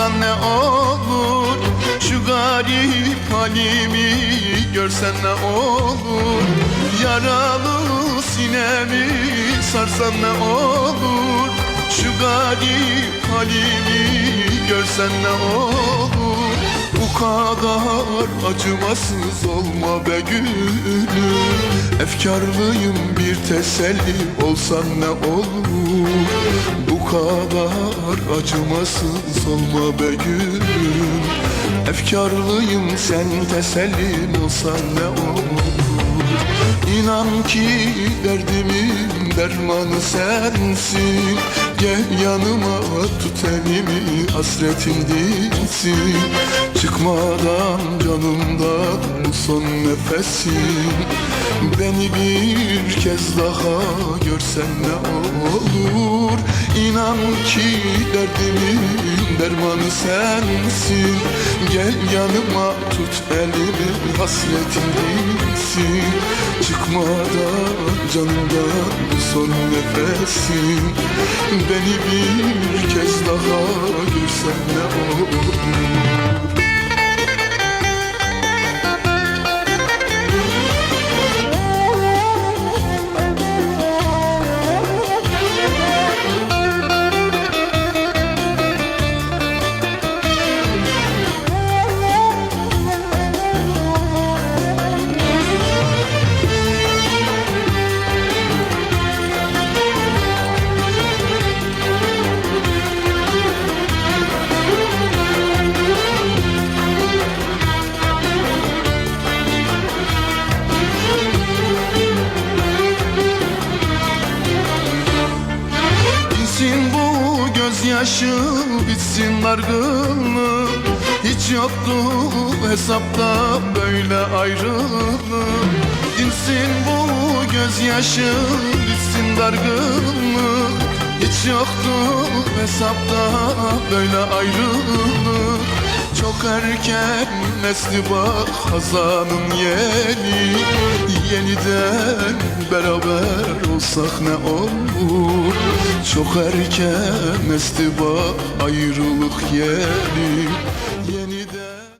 olsan ne olur? Şu garip halimi görsen ne olur? Yaralı sinemi sarsan ne olur? Şu garip halimi görsen ne olur? Bu kadar acımasız olma be gülüm. Efkarlıyım bir teselli olsan ne olur kadar acımasız olma be gülüm. Efkarlıyım sen tesellim olsan ne olur? İnan ki derdimin dermanı sensin. Gel yanıma tut elimi hasretin dinsin. Çıkmadan canımdan son nefesin. Beni bir kez daha görsen ne olur İnan ki derdimin dermanı sensin. Gel yanıma tut elimi hasretin dinsin. Çıkmadan canımdan bu son nefesin. Beni bir kez daha görsen ne olur Bitsin bu gözyaşı bitsin dargınlık Hiç yoktu hesapta böyle ayrılık Dinsin bu gözyaşı bitsin dargınlık Hiç yoktu hesapta böyle ayrılık çok erken nesli bak hazanın yeni Yeniden beraber olsak ne olur? Çok erken nesli bak ayrılık yeni